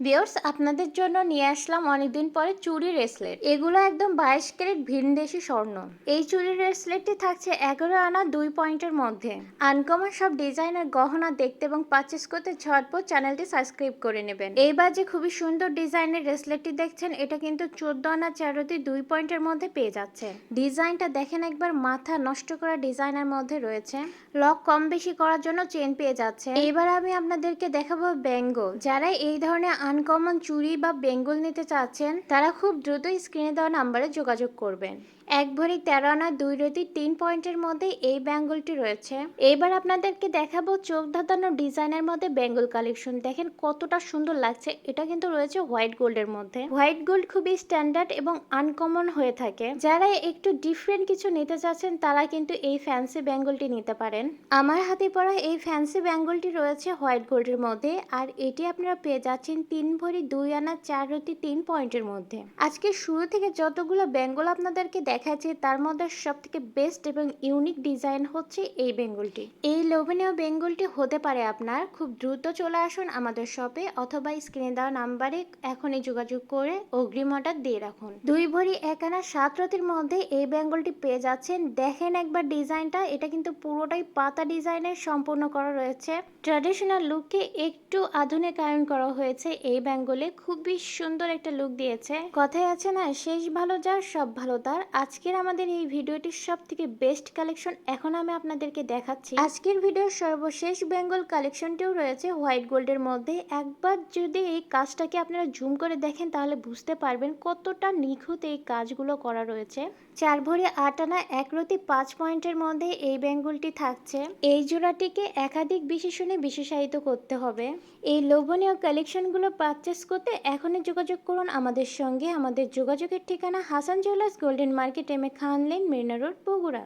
বিয়ার্স আপনাদের জন্য নিয়ে আসলাম অনেকদিন পরে চুড়ি রেসলেট এগুলো একদম বাইশ ক্যারেট ভিনদেশি স্বর্ণ। এই চুড়ি রেসলেটটি থাকছে এগারো আনা দুই পয়েন্টের মধ্যে। আনকমন সব ডিজাইনের গহনা দেখতে এবং পারচেস করতে ঝটপট চ্যানেলটি সাবস্ক্রাইব করে নেবেন। এইবার যে খুবই সুন্দর ডিজাইনের রেসলেটটি দেখছেন, এটা কিন্তু চোদ্দ আনা চারোটি দুই পয়েন্টের মধ্যে পেয়ে যাচ্ছে। ডিজাইনটা দেখেন একবার, মাথা নষ্ট করা ডিজাইনের মধ্যে রয়েছে। লক কম বেশি করার জন্য চেন পেয়ে যাচ্ছে। এবার আমি আপনাদেরকে দেখাবো বেঙ্গল যারা এই ধরনের আনকমন চুড়ি বা বেঙ্গল নিতে চাচ্ছেন তারা খুব দ্রুতই স্ক্রিনে দেওয়া নাম্বারে যোগাযোগ করবেন। এক ভরি তেরো আনা দুই রতি তিন পয়েন্টের মধ্যে এই বেঙ্গলটি রয়েছে। এবার আপনাদেরকে দেখাবো চোখ ধাঁধানো ডিজাইনের মধ্যে বেঙ্গল কালেকশন। দেখেন কতটা সুন্দর লাগছে। এটা কিন্তু রয়েছে হোয়াইট গোল্ডের মধ্যে। হোয়াইট গোল্ড খুবই স্ট্যান্ডার্ড এবং আনকমন হয়ে থাকে। যারা একটু ডিফারেন্ট কিছু নিতে চাচ্ছেন, তারা কিন্তু এই ফ্যান্সি বেঙ্গলটি নিতে পারেন। আমার হাতে পড়া এই ফ্যান্সি বেঙ্গলটি রয়েছে হোয়াইট গোল্ডের মধ্যে। আর এটি আপনারা পেয়ে যাচ্ছেন তিন ভরি দুই আনা চার রতি তিন পয়েন্টের মধ্যে। আজকে শুরু থেকে যতগুলো বেঙ্গল আপনাদেরকে দেখাচ্ছি তার মধ্যে সব থেকে বেস্ট এবং ইউনিক ডিজাইন হচ্ছে এই বেঙ্গলটি। এই লোভনীয় বেঙ্গলটি হতে পারে আপনার, খুব দ্রুত চলে আসুন আমাদের শপে অথবা স্ক্রিনে দেওয়া নাম্বারে এখনই যোগাযোগ করে অগ্রিম অর্ডার দিয়ে রাখুন। দুই ভরি এক আনা সাত রতির মধ্যে এই বেঙ্গলটি পেয়ে যাচ্ছেন। দেখেন একবার ডিজাইনটা এটা কিন্তু পুরোটাই পাতা ডিজাইনের সম্পূর্ণ করা রয়েছে। ট্র্যাডিশনাল লুককে একটু আধুনিকায়ন করা হয়েছে এই বেঙ্গলে। খুবই সুন্দর একটা লুক দিয়েছে। কথায় আছে না, শেষ ভালো যার, সব ভালো তার। আজকের আমাদের এই ভিডিওটির সব থেকে বেস্ট কালেকশন এখন আমি আপনাদেরকে দেখাচ্ছি। আজকের ভিডিওর সর্বশেষ বেঙ্গল কালেকশনটিও রয়েছে হোয়াইট গোল্ডের মধ্যে। একবার যদি এই কাজটাকে আপনারা জুম করে দেখেন, তাহলে বুঝতে পারবেন কতটা নিখুঁত এই কাজগুলো করা রয়েছে। চার ভরে আট আনা এক রতি পাঁচ পয়েন্টের মধ্যে এই বেঙ্গলটি থাকছে। এই জোড়াটিকে একাধিক বিশেষণে বিশেষায়িত করতে হবে। এই লোভনীয় কালেকশনগুলো পারচেস করতে এখনই যোগাযোগ করুন আমাদের সঙ্গে। আমাদের যোগাযোগের ঠিকানা Hasan jewellers golden market M A Khan lane Marina road Bogura